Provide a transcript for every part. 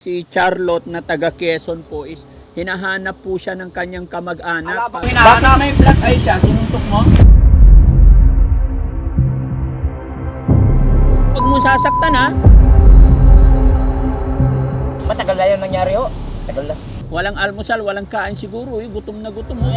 Si Charlotte na taga Quezon po is hinahanap po siya ng kanyang kamag-anak. Ala, bakit hinahanap? may black eye siya? Sinuntok mo? Huwag mo sasaktan ha. Matagal na yun nangyari ho. Tagal na. Walang almusal, walang kain siguro. Eh. Gutom na gutom. Eh.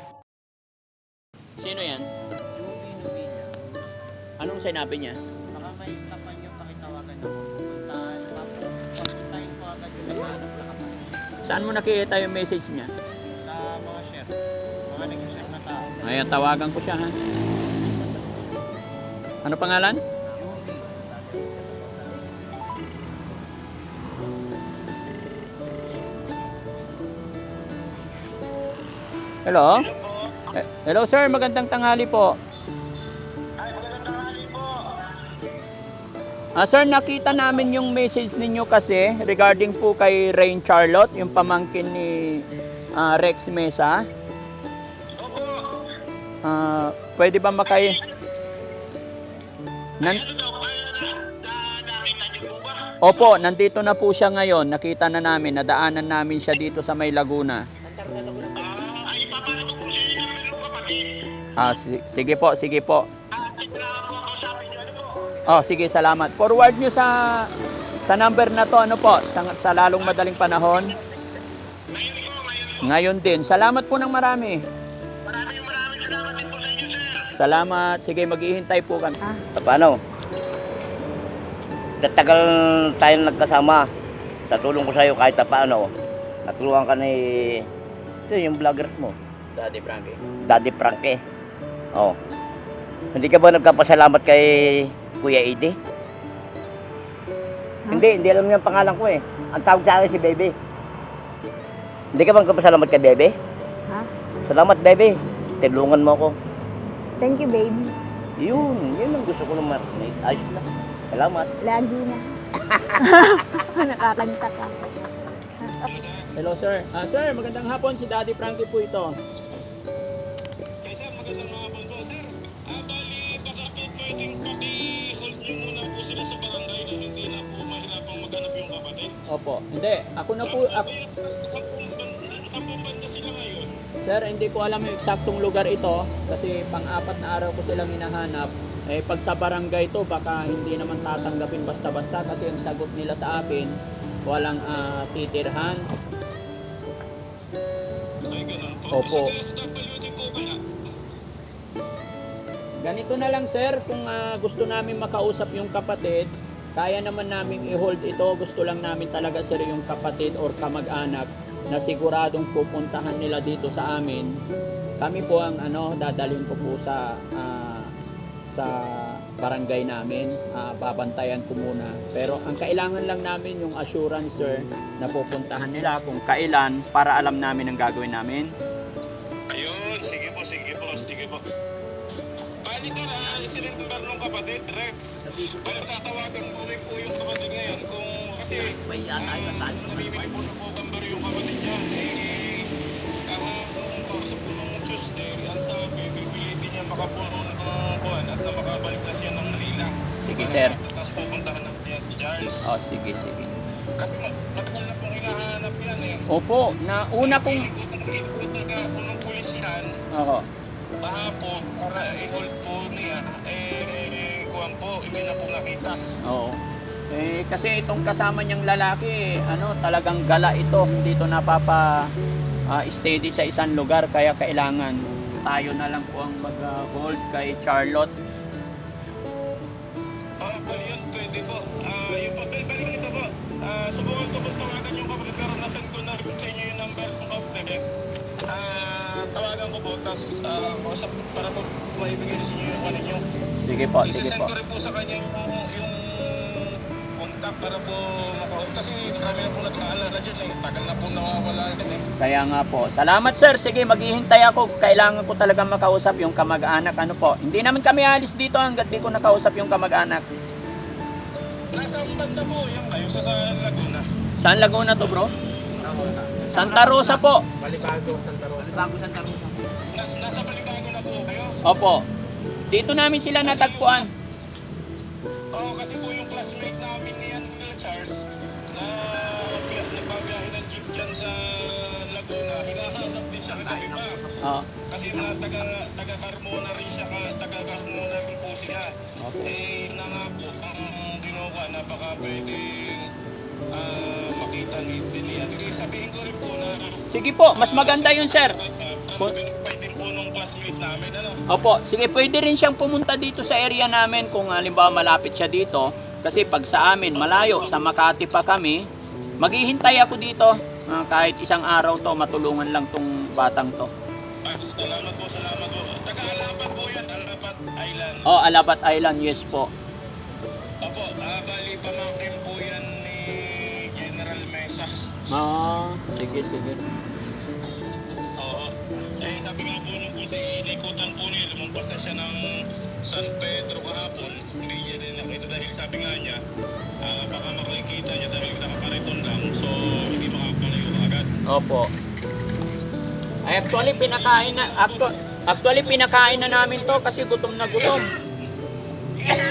Sino yan? Anong sinabi niya? Baka may istapan yung pakitawagan ako. Puntahan, papuntahin ko agad yung naghahanap na kapatid. Saan mo nakikita yung message niya? Sa mga share. Mga nag-share na tao. Ayan, tawagan ko siya ha. Ano pangalan? Julie. Hello? Hello sir, magandang tanghali po. Ah, sir, nakita namin yung message ninyo kasi regarding po kay Rain Charlotte, yung pamangkin ni ah, Rex Mesa. Ah, pwede ba makay... Nan... Opo, nandito na po siya ngayon. Nakita na namin, nadaanan namin siya dito sa May Laguna. Ah, si- sige po, sige po. Oh, sige, salamat. Forward nyo sa sa number na to, ano po, sa, sa lalong madaling panahon. Ngayon din. Salamat po ng marami. Salamat. Sige, maghihintay po kami. Paano? Natagal tayo nagkasama. Sa tulong ko sa'yo kahit na paano. Natulungan ka ni... Ito yung vlogger mo. Daddy Frankie. Daddy Frankie. Oh. Hindi ka ba nagkapasalamat kay Kuya Edi? Hindi, hindi alam niya ang pangalan ko eh. Ang tawag sa akin si Bebe. Hindi ka ba nagkapasalamat kay Bebe? Ha? Salamat, Bebe. Tulungan mo ako. Thank you, baby. Yun, yun ang gusto ko naman. Ayos na. Salamat. Lagi na. Nakakanta ka. Hello, sir. Ah, sir, magandang hapon. Si Daddy Frankie po ito. Kaya sir, magandang hapon po, sir. Ah, bali, baka po pwedeng paki-hold niyo muna po sila sa barangay na hindi na po mahirapang maghanap yung kapatid. Opo. Hindi. Ako na po. Ako, Saan po banda, sila ngayon? Sir, hindi ko alam yung eksaktong lugar ito kasi pang-apat na araw ko silang hinahanap. Eh, pag sa barangay to, baka hindi naman tatanggapin basta-basta kasi yung sagot nila sa akin, walang ah, titirhan. Po. Opo. Po. Ganito na lang sir, kung ah, gusto namin makausap yung kapatid, kaya naman namin i-hold ito. Gusto lang namin talaga sir yung kapatid or kamag-anak na siguradong pupuntahan nila dito sa amin. Kami po ang ano, dadalhin ko po sa ah, sa barangay namin. Ah, babantayan ko muna. Pero ang kailangan lang namin yung assurance sir na pupuntahan nila kung kailan para alam namin ang gagawin namin. Ayun, sige po, sige po, sige po. Sir, ah, sinimbar nung kapatid, Rex. Bali, tatawagan ko rin po yung kapatid ngayon kung kasi May yata yung saan. namimili po na po gambar yung kapatid ng kuhan at na makabalik na siya ng Manila. Sige sir. Tapos pupuntahan na niya si Charles. Oh, sige, sige. Kasi matagal na pong hinahanap yan eh. Opo, na una kong... Ko talaga ako ng pulis yan. Oo. Kahapon, para i-hold po niya, eh, kuhan po, hindi na po nakita. Oo. Eh, kasi itong kasama niyang lalaki, ano, talagang gala ito. Hindi ito napapa ah, steady sa isang lugar. Kaya kailangan tayo na lang po ang mag-hold kay Charlotte. Ah, bali yun, pwede po. Ah, yung papel, bali nito po. Ah, subukan ko po tawagan yung kapatid, pero nasend ko na rin sa inyo yung number kung kapatid. Ah, tawagan ko po, tapos, ah, kausap para po maibigay sa inyo yung ano nyo. Sige po, sige Isasend po. ko rin po sa kanya yung contact para po makausap. Kasi marami na po nagkaalala dyan eh. Tagal na po nawawala dyan eh. Kaya nga po. Salamat sir. Sige, maghihintay ako. Kailangan ko talaga makausap yung kamag-anak. Ano po? Hindi naman kami alis dito hanggat di ko nakausap yung kamag-anak. Nasa banda po yan? Yung sa, sa Laguna. Saan Laguna to bro? Santa Rosa po. Na, nasa Balibago na po kayo? Opo. Dito namin sila natagpuan. Oo, kasi po kagabi pa. Oo. Kasi na taga, taga Carmona rin siya, ka- taga Carmona rin po siya. Okay. Eh, yun na nga po, ang ginawa na baka pwedeng ah, makita ni Delia. Sige, sabihin ko rin po na Sige po, mas maganda yun sir. uh, pwede po nung classmate namin, ano? Opo, sige pwede rin siyang pumunta dito sa area namin kung halimbawa malapit siya dito. Kasi pag sa amin malayo, sa Makati pa kami, maghihintay ako dito. Ah, kahit isang araw to, matulungan lang tong batang to. Ah, salamat po, salamat po. Taga Alapan po yan, Alapan Island. Oh, Alabat Island, yes po. Opo, ah, bali pamangkin po yan ni General Mesa. Ah, sige, sige. Oo. Eh, sabi nga po nung po sa inikutan po niya, lumampas na siya ng San Pedro kahapon. Hindi niya rin nakita dahil sabi nga niya, ah, baka makikita niya dahil nakakariton lang. So, hindi makapalayo agad. Opo. Ay, actually, pinakain na, actu- actually, pinakain na namin to kasi gutom na gutom. Ano?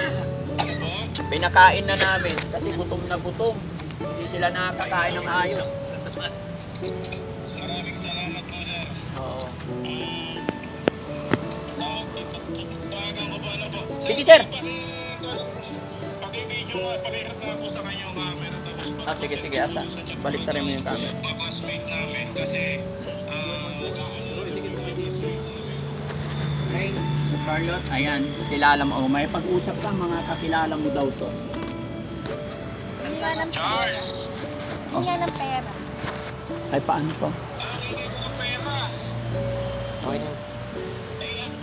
Pinakain na namin kasi gutom na gutom. Hindi sila nakakain ng ayos. Maraming salamat po, sir. Oo. Um, tawagan ko na po? Sige, sir. Paki- Paki-video nga, pakihirap nga po sa kanyang camera. Tapos Ah, sige, sige, asa. Balik na rin mo yung camera. Classmate namin kasi ah, Charlotte, ayan, kilala mo. Oh, may pag-usap ka, mga kakilala mo daw to. Hinga ng pera. Charles! Hinga ng pera. Ay, paano to? Pera.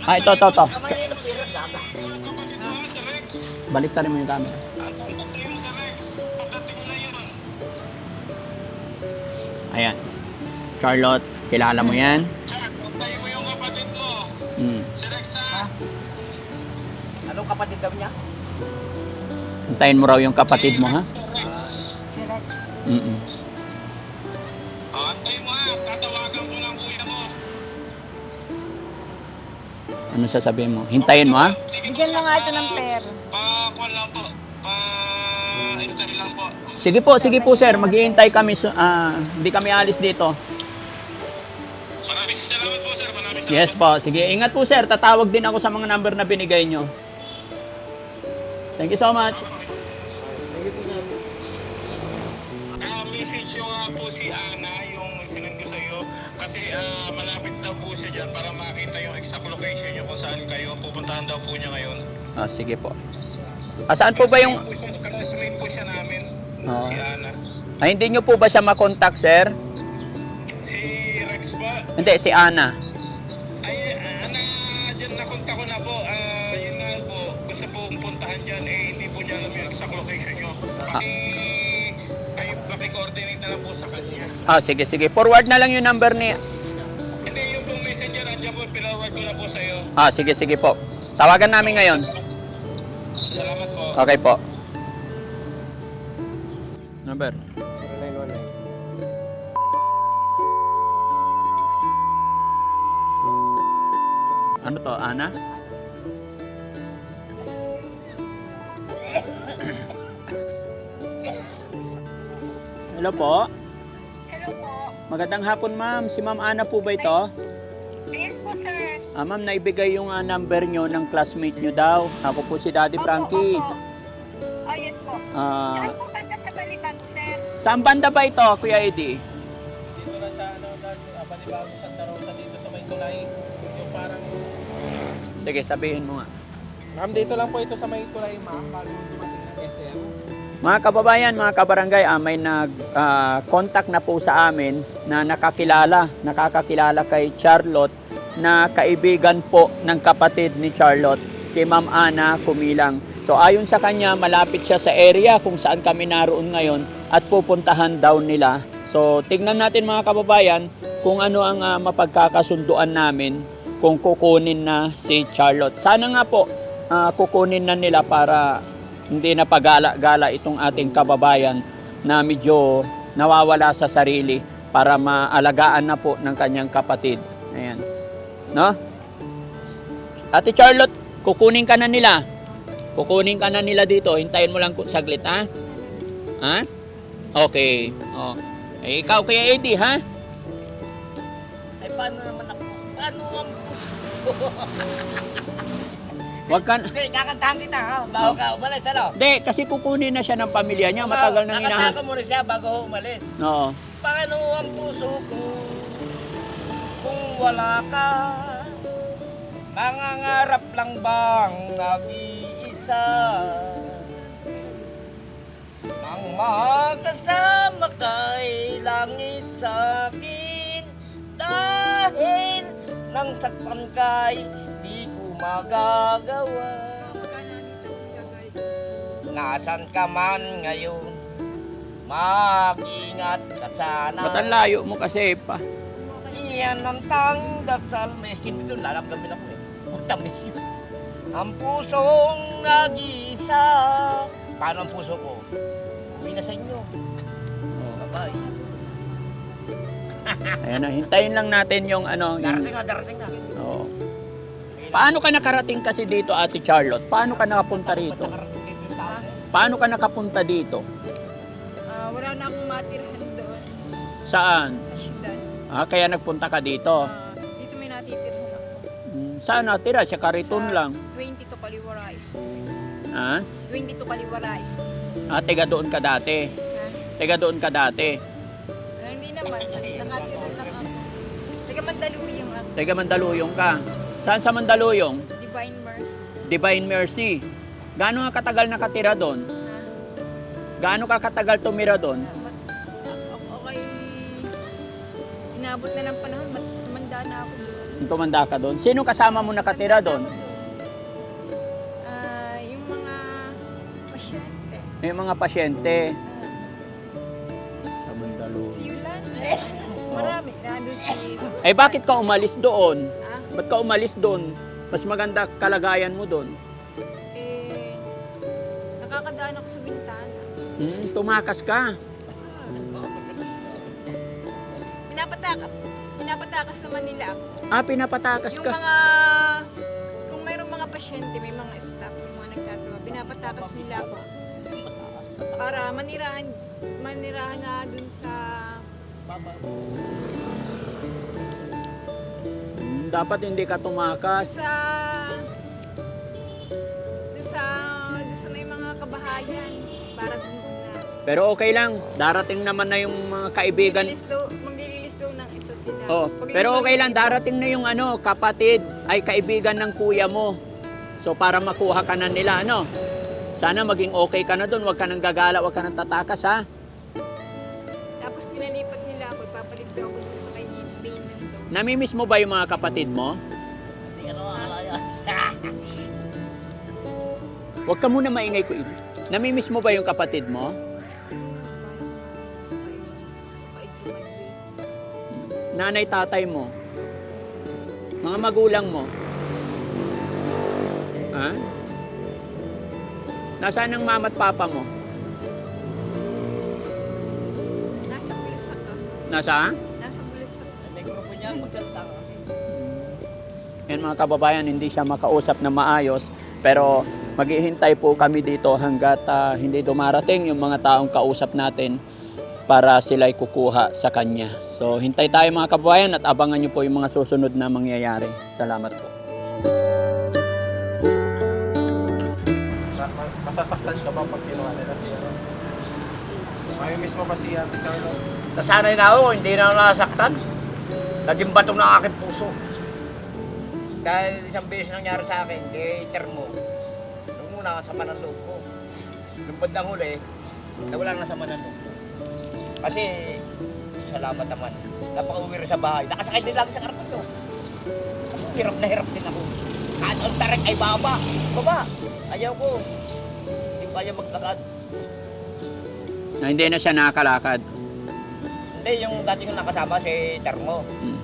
Ah, ito, ito, ito. Balik rin mo yung camera. Ayan. Charlotte, kilala mo yan? Antay mo yung kapatid mo. Hmm. Si Rex ha? Anong kapatid daw niya? Antayin mo raw yung kapatid mo, ha? Rex. Si Rex. Mm Ah, antay mo ha. Tatawagan ko ng kuya mo. Ano sasabihin mo? Hintayin mo, ha? Sige po, Bigyan mo nga ito ng pera. Pa-kuan lang po. Pa-intay lang po. Sige po, sige po, sir. Maghihintay kami. su- ah, hindi kami alis dito. Yes po. Sige, ingat po, sir. Tatawag din ako sa mga number na binigay nyo. Thank you so much. Ah, message nyo nga po si Ana, yung sinend ko sa iyo. Kasi ah, malapit daw po siya dyan para makita yung exact location nyo kung saan kayo. Pupuntahan daw po niya ngayon. Ah, sige po. Ah, saan po ba yung... Po siya, classmate po siya namin, Oo. si Ana. Ay, hindi nyo po ba siya makontak, sir? Si Rex ba? Hindi, si Ana. Ah, sige, sige. Forward na lang yung number ni... Hindi, yung pong messenger, andyan po, pinawag ko na po sa iyo. Ah, sige, sige po. Tawagan namin ngayon. Salamat po. Okay po. Number? Ano to, Ana? Hello po. Magandang hapon, ma'am. Si Ma'am Ana po ba ito? Yes po, sir. Ah, ma'am, naibigay yung ah, number nyo ng classmate nyo daw. Ako po si Daddy Frankie. Opo, opo. Oh, yes po. Ah, Saan po banda sa balikan, sir? saan banda ba ito, Kuya Eddie? Dito na sa ano, Dad, sa Balibago, Santa Rosa, dito sa may tulay. Yung parang, Sige, sabihin mo nga. ma'am, dito lang po ito sa may tulay, ma'am, bago. Mga kababayan, mga kabarangay, ah, may nag-contact na po sa amin na nakakilala, nakakakilala kay Charlotte na kaibigan po ng kapatid ni Charlotte, si Ma'am Ana Kumilang. So ayon sa kanya, malapit siya sa area kung saan kami naroon ngayon at pupuntahan daw nila. So tignan natin mga kababayan kung ano ang ah, mapagkakasunduan namin kung kukunin na si Charlotte. Sana nga po ah, kukunin na nila para hindi na pagala-gala itong ating kababayan na medyo nawawala sa sarili para maalagaan na po ng kanyang kapatid. Ayan. No? Ate Charlotte, kukunin ka na nila. Kukunin ka na nila dito. Hintayin mo lang saglit, ha? Ha? Okay. Oh. Eh, ikaw kaya Eddie, ha? Ay, paano naman ako? Paano ang puso? Wag ka na. Hindi, kakantahan kita ha. Bago ka umalis, ano? Hindi, kasi kukunin na siya ng pamilya niya. Matagal nang Kakantahan hinahanap. ko muna siya bago umalis. Oo. Paano ang puso ko kung wala ka? Mangangarap lang bang nag-iisa? Nang makasama kay langit sa akin Dahil nang saktan kay magagawa Nasaan ka man ngayon Mag-ingat ka sana Ba't ang layo mo kasi pa? Iyan ang tangdasal May skin doon, lalamdamin ako eh Matamis yun Ang pusong nag-iisa Paano ang puso ko? Uwi na sa inyo Bye-bye Ayan na, hintayin lang natin yung ano. Darating na, darating na. Paano ka nakarating kasi dito, Ate Charlotte? Paano ka nakapunta rito? Paano ka nakapunta dito? Ah, wala na akong matirhan doon Saan? sa syudad. Ah, kaya nagpunta ka dito. Ah, dito may natitirhan ako. Hmm, Saan natira? Sa Kariton Sa lang. 20 to Kaliwarais. Ha? 20 to Kaliwarais. Ah, tiga doon ka dati. Tiga doon ka dati. Ah, hindi naman. Nakatira lang ako. Taga Mandaluyong ako. Tiga Mandaluyong ka. Saan sa Mandaluyong? Divine Mercy. Divine Mercy. Gaano ka katagal nakatira doon? Gaano ka katagal tumira doon? Ah, Okay. Inabot na ng panahon. Tumanda na ako doon. Tumanda ka doon. Sino kasama mo nakatira doon? Ah, yung mga pasyente. May mga pasyente. Ah, Sa Mandaluyong. si Yulan. Marami. Nandun si... Eh bakit ka umalis doon? Ba't ka umalis doon? Mas maganda kalagayan mo doon. eh, nakakadaan ako sa bintana. Hmm, tumakas ka. Pinapatakas, pinapatakas naman nila ako. Ah, pinapatakas Yung ka. mga, kung mayroong mga pasyente, may mga staff, may mga nagtatrabaho, pinapatakas nila ako. Para manirahan, manirahan na dun sa, dapat hindi ka tumakas. sa, sa, sa may mga kabahayan. Para dun na. Pero okay lang. Darating naman na yung mga kaibigan. Maglililis daw, maglililis daw ng isa sila. Oh, Pag pero okay lang. Darating na yung ano, kapatid ay kaibigan ng kuya mo. So para makuha ka na nila, ano? Sana maging okay ka na doon. Huwag ka nang gagala, huwag ka nang tatakas, ha? Namimiss mo ba yung mga kapatid mo? Hindi ka Huwag ka muna maingay ko. Namimiss mo ba yung kapatid mo? Nanay, tatay mo? Mga magulang mo? Ha? Nasaan ang mama at papa mo? Nasa. Nasa? Nasa Bulasak. May grupo niya, magkanta ka Yan mga kababayan, hindi siya makausap na maayos. Pero maghihintay po kami dito hanggat ah, hindi dumarating yung mga taong kausap natin para sila'y kukuha sa kanya. So hintay tayo mga kababayan at abangan nyo po yung mga susunod na mangyayari. Salamat po. Masasaktan ka ba pag ginawa nila si ano? May mismo ba si Ate Charlotte? Nasanay na ako, hindi na ako nasaktan. Naging bato ng aking puso. Dahil isang beses nangyari sa akin, kay Termo. Nung una, sa manandog ko. Nung bandang huli, nawala na sa manandog ko. Kasi, salamat naman. Napaka-uwi rin sa bahay. Nakasakay din lang sa ko. Ako, hirap na hirap din ako. Kahit ang tarik ay baba. Baba. Ayaw ko. kaya maglakad. Na hindi na siya nakakalakad. Hindi, yung dati kong nakasama si Termo. Hmm.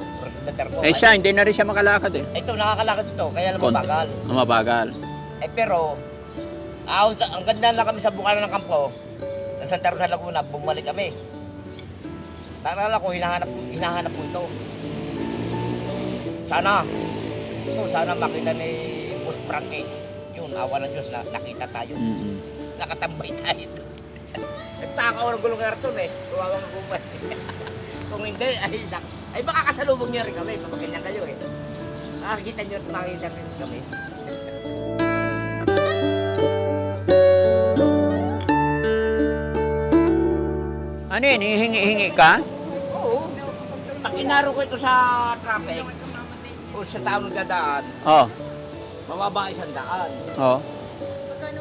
President Termo. Eh siya, hindi na rin siya makalakad eh. Ito, nakakalakad ito, kaya lang Konti. mabagal. Ah, Mabagal. Eh pero, sa, ang ganda lang kami sa bukana ng kampo, ng Santa Rosa Laguna, bumalik kami. Naalala ko, hinahanap, hinahanap ko ito. Sana, ito, sana makita ni Boss Frankie. Yun, awa ng Diyos, na, nakita tayo. Mm-mm. Nakatambay tayo ito. Nagtakaw ng gulong karton eh. Kuwawa ng bumay. Kung hindi, ay, nak- ay baka kasalubong niya rin kami. Papakinyan kayo eh. Nakakita niyo, makikita rin kami. Ano yun, hihingi-hingi ka? Oo. Pag inaro ko ito sa traffic, o sa tao nagdadaan, Oh, mababa isang daan. oh,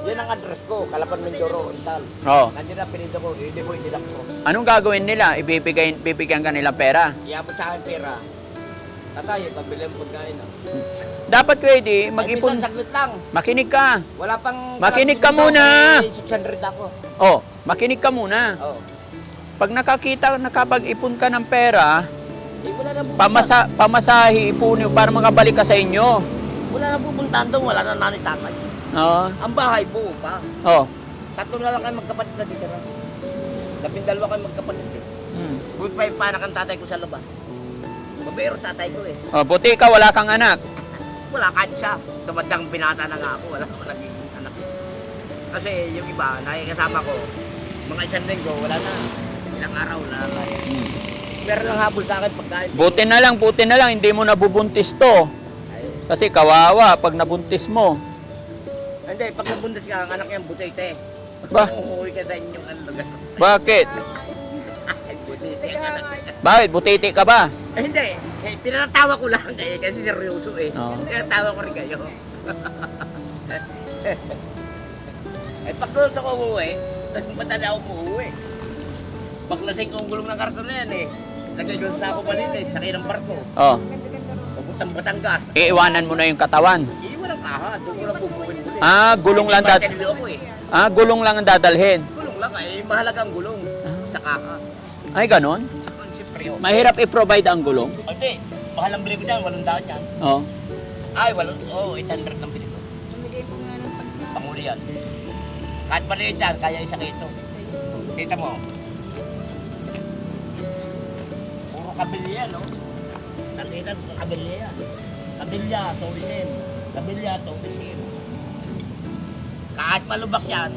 Yan ang address ko, Kalapan Mindoro, Oriental. oh. Nandiyan ang pinito ko, hindi mo inilak ko. Anong gagawin nila? Ibibigay, bibigyan ka nilang pera? Iabot sa akin pera. Tatay, pabili ang pagkain. ah. Dapat pwede, mag-ipon. minsan saglit lang. Makinig ka. Wala pang... Makinig ka muna. May 600 ako. Oh, makinig ka muna. Oo. Pag nakakita, nakapag-ipon ka ng pera, Eh, wala na pupunta. pamasa, pamasahe, ipunin para makabalik ka sa inyo. Wala na pupuntahan doon, wala na nanay tatay. Oo. Ang bahay buo pa. Oh. Tatlo na lang kayo magkapatid na dito. Labing dalawa kayo magkapatid eh. Hmm. Buti pa yung panak ang tatay ko sa labas. Babero tatay ko eh. Oh, buti ka, wala kang anak. Wala kahit siya. Tumadang binata na nga ako. Wala ko naging anak. eh. Kasi yung iba, nakikasama ko, mga isang linggo, wala na. Ilang araw na lang. Hmm. Meron lang habol sa akin pagkain. Buti na lang, buti na lang, hindi mo nabubuntis to. Kasi kawawa pag nabuntis mo. Hindi, pag nabundas ka, ang anak yan, butete. Ba? Umuwi ka sa inyong ano lugar. Bakit? Ay, butete ang anak. Bakit? Butiti ka ba? Eh, hindi. Eh, pinatawa ko lang kayo kasi seryoso eh. Oo. Pinatawa ko rin kayo. eh, pag gusto ko umuwi, na ako umuwi? Baklasing ko ang gulong ng karton na yan eh. Lagay ko sa ako malinis, sakay ng barko. Oh, Papuntang Batangas. iiwanan mo na yung katawan. Iiwan ang kaha, doon ko lang bubuhin. Ah, gulong lang dad ako eh. Ah, gulong lang ang dadalhin. Gulong lang eh, mahalagang gulong. Sa kaha. Ay, ganon. Siyempre oh. Mahirap i-provide ang gulong. Hindi, mahal ang bili ko dyan, walong daan yan. Oh. Ay, walong, oh, 800 ang bili ko. Bumigay po nga ng pag Panguli yan. Kahit maliit yan, kaya isa ito. Kita mo. Puro kabilya, no? Nakita ko kabilya. Kabilya, tourism. Kabilya, tourism. Kahit malubak yan,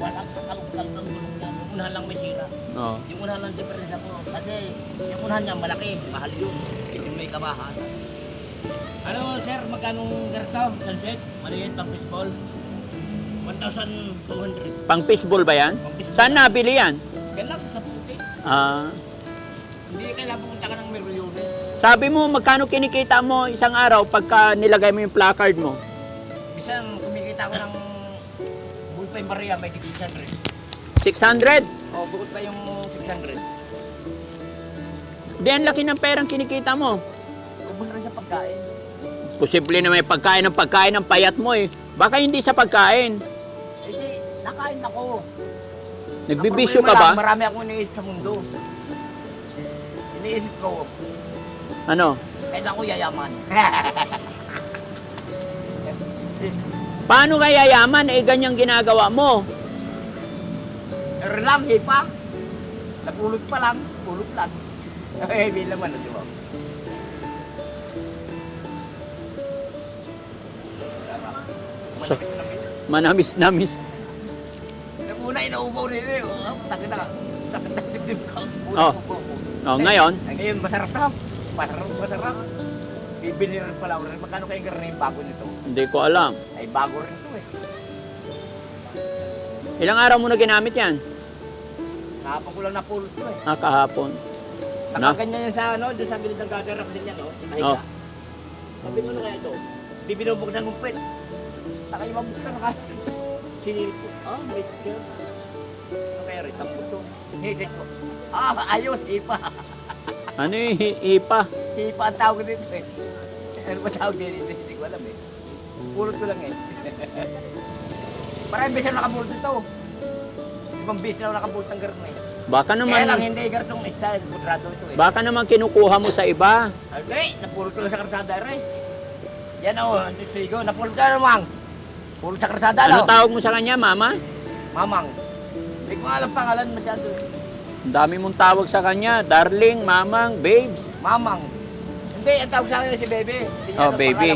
walang kakalukal ang gulong yan. Yung unahan lang may sira. Oh. Yung unahan lang difference ako. Kasi yung unahan niya malaki, mahal yun. Yung may kabahan. Ano sir, magkano ganito? Sunset? Maliit pang fishball? 1,200. Pang fishball ba yan? Pang fishball. Saan nabili yan? Yan lang sa puti. Ah. Hindi kailangan pumunta ka ng Merliones. Sabi mo, magkano kinikita mo isang araw pagka nilagay mo yung placard mo? Bisan kumikita ko ng bullpen Maria, may 600. 600? O, bukod pa yung 600. Di, ang laki ng perang kinikita mo. Ubus rin sa pagkain. Posible na may pagkain ng pagkain ng payat mo eh. Baka hindi sa pagkain. Eh di, nakain ako. Nagbibisyo Ang ka problema lang, ba? Marami akong iniisip sa mundo. Iniisip ko, Ano? kailan ko yayaman. Paano kaya yaman eh ganyang ginagawa mo? Pero lang, hipa. Napulot pa lang, pulot lang. Eh, bilang ano, di ba? So- na. Manamis-namis. Una, inaubaw rin eh. Oh, takit na. Takit na dibdib. Una Oh. Oh, ngayon, Ay, ngayon, masarap na. Masarap, masarap. Bibili rin pala ako rin. Magkano kayong garna yung bago nito? hindi ko alam. Ay, bago rin ito eh. Ilang araw mo na ginamit yan? Kahapon ko lang napulot ko eh. Ah, kahapon. Na? Nakaganyan yan sa ano, doon sa gilid ng gagarap din yan, oh. Oh. Nahiga. Sabi mo na kaya ito, bibinubuksan kong pwet. Taka yung mabuksan ka. Sinilip ko, ah, may ka. Ano kaya rin, tapos to. Hisit ko. Ah, ayos, ipa. Ano yung hi- ipa? Ipa ang tawag dito eh. Ano ba tawag dito? Hindi, hindi ko alam eh. Pulot ko lang eh. Maraming beses na nakabulto ito. Ibang beses na nakabulto ang garno eh. Baka Kaya lang naman, hindi garnong isa, kudrado ito eh. baka naman kinukuha mo sa iba. Okay, napulot ko lang sa karsada rin. Yan o, oh, ang sigo, napulot ka namang. Pulot sa karsada, Ano no? tawag mo sa kanya, mama? Mamang. Hindi ko alam pangalan masyado. Ang dami mong tawag sa kanya, darling, mamang, babes. Mamang. Hindi, ang tawag sa akin si Bebe. Hindi niya Oh, Baby.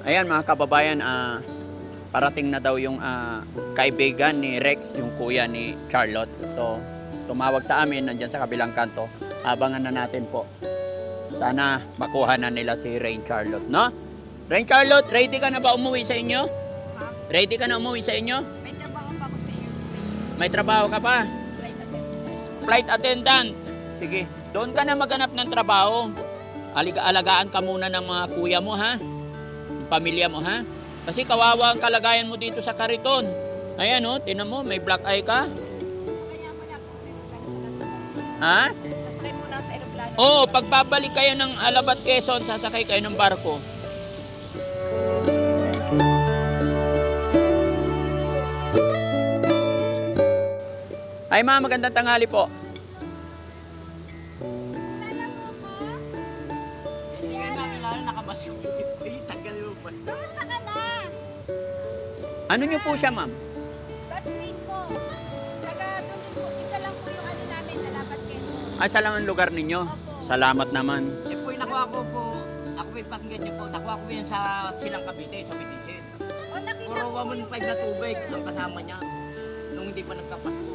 Ayan mga kababayan, ah, parating na daw yung ah, kaibigan ni Rex, yung kuya ni Charlotte. So, tumawag sa amin, nandyan sa kabilang kanto. Abangan na natin po. Sana makuha na nila si Rain Charlotte, no? Rain Charlotte, ready ka na ba umuwi sa inyo? Ha? Ready ka na umuwi sa inyo? May trabaho pa ako sa iyo. May trabaho ka pa? Flight attendant. Flight attendant. Sige, doon ka na maghanap ng trabaho. Alagaan ka muna ng mga kuya mo, ha? Pamilya mo, ha? Kasi kawawa ang kalagayan mo dito sa kariton. Ayan, oh, tinan mo, may black eye ka. Ha? Sasakay muna sa aeroplano. Oo, pagbabalik kayo ng Alabat Quezon, sasakay kayo ng barko. Ay, ma'am, magandang tanghali po. Ano niyo po siya, ma'am? Batchmate po. Taga doon din po. Isa lang po yung ano namin, Alapat Quezon. Asa lang ang lugar ninyo? Opo. Salamat naman. Yan po yung nakuha ko po. Ako po yung pakinggan niyo po. Nakuha ko yan sa Silang Cavite, sa Bitinsin. O nakita Puro ko po 1.5 yung na tubig ang kasama niya. Nung hindi pa nagkapasko.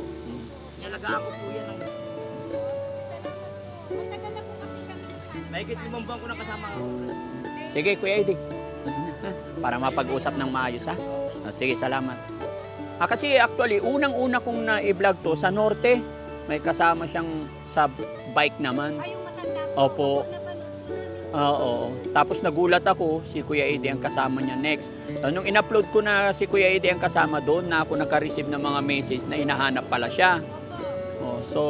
Nalagaan ko po yan. Ng, Salamat po. Matagal na po kasi siya kinukuha. mahigit limang buwan ko na kasama. Sige, Kuya Eddie. Para mapag-usap ng maayos, ha? Ah, sige, salamat. Ah, kasi actually, unang-una kong na-vlog to sa norte. May kasama siyang sa bike naman. Ay, yung matanda po. Opo. Oo. Tapos nagulat ako, si Kuya Eddie ang kasama niya next. Ah, nung in-upload ko na si Kuya Eddie ang kasama doon, na ako naka-receive ng mga message na hinahanap pala siya. Opo. Oh, so,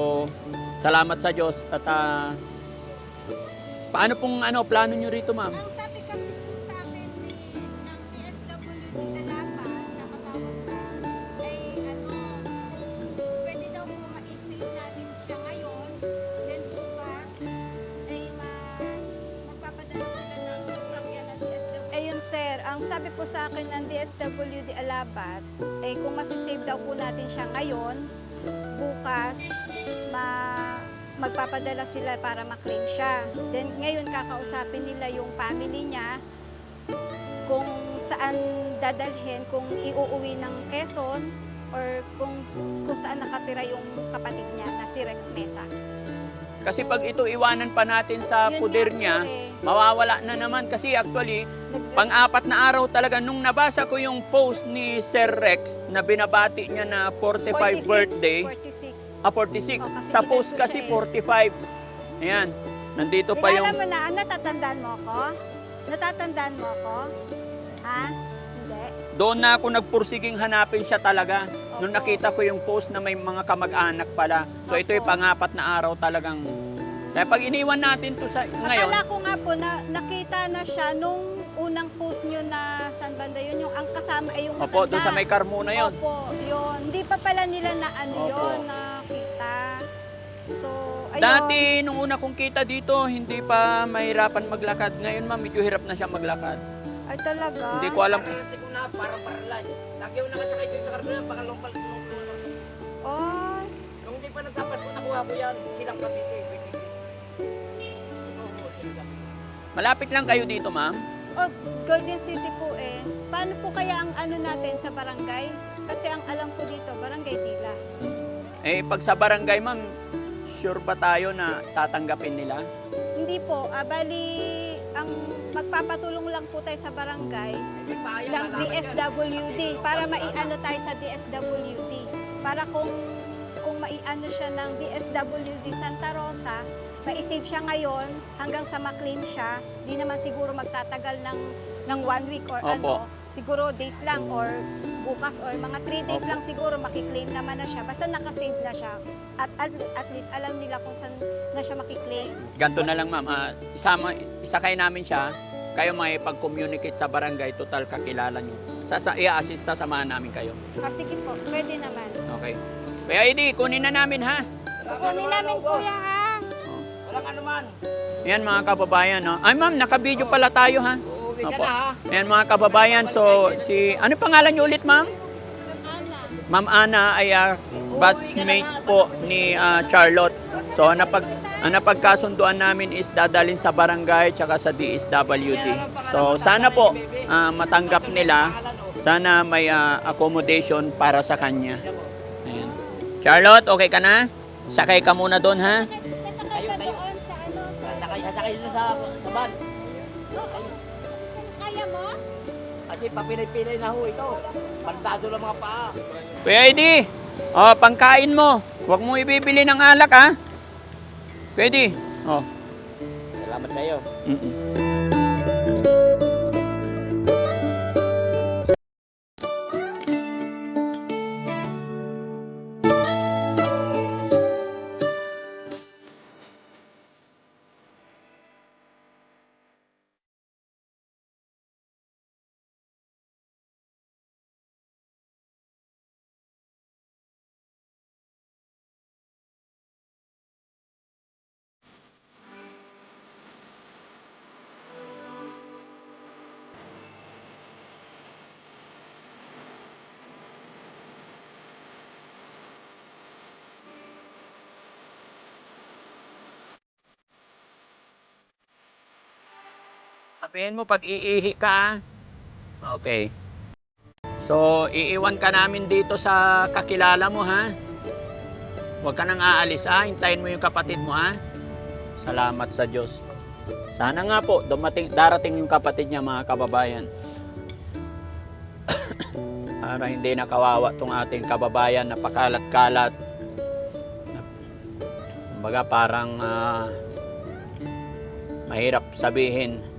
salamat sa Diyos. At ah, paano pong ano, plano nyo rito, ma'am? DSWD Alabat ay kung masisave daw po natin siya ngayon bukas ma magpapadala sila para maklaim siya. Then ngayon kakausapin nila yung family niya kung saan dadalhin, kung iuuwi ng Quezon or kung kung saan nakatira yung kapatid niya na si Rex Mesa. Kasi pag ito iwanan pa natin sa Yun puder nga niya, eh. Mawawala na naman. Kasi actually, pang-apat na araw talaga, nung nabasa ko yung post ni Sir Rex na binabati niya na 45 46, birthday, 46. ah 46, Oh, sa post kasi siya 45. Ayan, nandito pa yung... mo na, ah, natatandaan mo ako? Natatandaan mo ako? Ha? Hindi. Doon na ako nagpursiging hanapin siya talaga. Nung Opo. nakita ko yung post na may mga kamag-anak pala. So ito yung Opo. pangapat na araw talagang... Kaya pag iniwan natin to sa ngayon, Akala ko nga po na nakita na siya nung unang post nyo na saan banda yun, yung ang kasama ay yung opo, doon matanda. sa may Carmona yon. Opo, yun. Hindi pa pala nila na ano Opo. yun, nakita. So, ayun. Dati, nung una kong kita dito, hindi pa mahirapan maglakad. Ngayon, ma'am, medyo hirap na siya maglakad. Ay talaga? Hindi ko alam. Parehati ko na, parang paralan. Lagi ako nakasakay dito sa karno pangalong palit ko. Ay, Nung hindi pa nagkapasko, nakuha ko yan. Silang Cavite, Malapit lang kayo dito, ma'am. oh, Golden City po eh. Paano po kaya ang ano natin sa barangay? Kasi ang alam ko dito, barangay Dila. Eh, pag sa barangay, ma'am, sure ba tayo na tatanggapin nila? Hindi po, ah, bali, ang magpapatulong lang po tayo sa barangay ng. DSWD para maiano tayo sa DSWD. Para kung kung maiano siya ng DSWD Santa Rosa, ma-save siya ngayon hanggang sa maklaim siya, di naman siguro magtatagal ng ng one week or Opo. ano, siguro days lang or bukas or mga 3 days Opo. lang siguro makiklaim naman na siya. Basta nakasave na siya. At, at, at least alam nila kung saan na siya makiklaim. Ganto na lang, ma'am. Ah, isama, isakay namin siya. Kayo may pag-communicate sa barangay, total kakilala nyo. Sasa, i-assist, sasamahan namin kayo. Ah, sige po, pwede naman. Okay. Kaya hindi, kunin na namin ha. Kunin namin kuya ha. Walang ano man. Yan mga kababayan, no? Ay ma'am, naka-video pala tayo ha. Uuwi ka na ha. Ayan mga kababayan, so si, ano pangalan niyo ulit ma'am? Ma'am Ana ay uh, batchmate po ni ah, Charlotte. So napag ang napagkasunduan namin is dadalhin sa barangay tsaka sa DSWD. So sana po ah, matanggap nila. Sana may ah, accommodation para sa kanya. Ayan. Charlotte, okay ka na? Sakay ka muna doon ha? Sa, sa van. Kaya mo? Kasi papinay-pinay na ho ito. Baldado ng mga paa. Kuya Eddie, oh, pangkain mo. Huwag mo ibibili ng alak ha. Pwede. Oh. Salamat sa iyo. Mm-mm. Sabihin mo pag iihi ka. ah. Okay. So, iiwan ka namin dito sa kakilala mo ha. Huwag ka nang aalis ha. Hintayin mo yung kapatid mo ha. Salamat sa Diyos. Sana nga po, dumating, darating yung kapatid niya mga kababayan. Para hindi nakawawa tong ating kababayan na pakalat-kalat. Kumbaga parang ah, mahirap sabihin.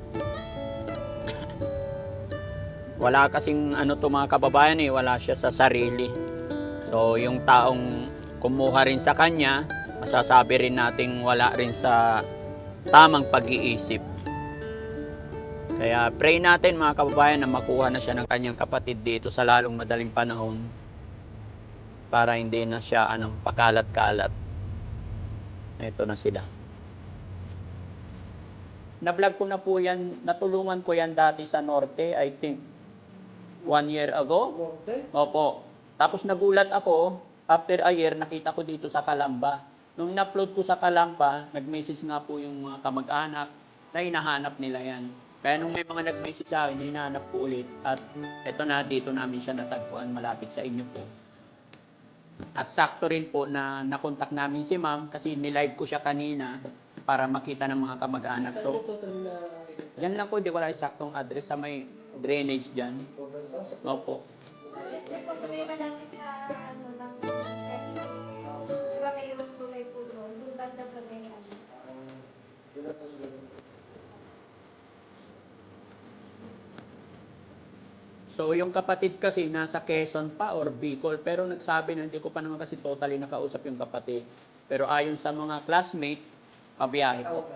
Wala kasing ano to mga kababayan eh, wala siya sa sarili. So yung taong kumuha rin sa kanya, masasabi rin nating wala rin sa tamang pag-iisip. Kaya pray natin mga kababayan na makuha na siya ng kanyang kapatid dito sa lalong madaling panahon para hindi na siya anong pakalat-kalat. Ito na sila. Na-vlog ko na po yan, natulungan ko yan dati sa Norte, I think one year ago. Opo. Tapos nagulat ako, after a year, nakita ko dito sa Kalamba. Nung na-upload ko sa Kalamba, nag-message nga po yung mga kamag-anak na hinahanap nila yan. Kaya nung may mga nag-message sa akin, hinahanap ko ulit. At eto na, dito namin siya natagpuan, malapit sa inyo po. At sakto rin po na nakontak namin si ma'am kasi nilive ko siya kanina para makita ng mga kamag-anak. So, yan lang po, di ko lang saktong address sa may drainage dyan. Opo. So, yung kapatid kasi nasa Quezon pa or Bicol, pero nagsabi na hindi ko pa naman kasi totally nakausap yung kapatid. Pero ayon sa mga classmate, pabiyahe po.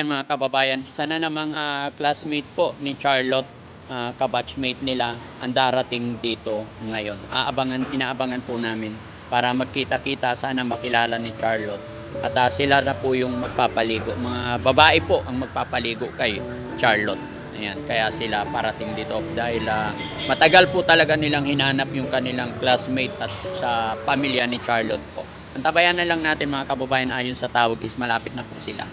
Ayan mga kababayan, isa na namang ah, classmate po ni Charlotte, ah, kabatchmate nila, ang darating dito ngayon. Aabangan, inaabangan po namin para magkita-kita sana makilala ni Charlotte. At ah, sila na po yung magpapaligo. Mga babae po ang magpapaligo kay Charlotte. Ayan, kaya sila parating dito dahil ah, matagal po talaga nilang hinanap yung kanilang classmate at sa pamilya ni Charlotte po. Antabayan na lang natin mga kababayan ayon sa tawag is malapit na po sila.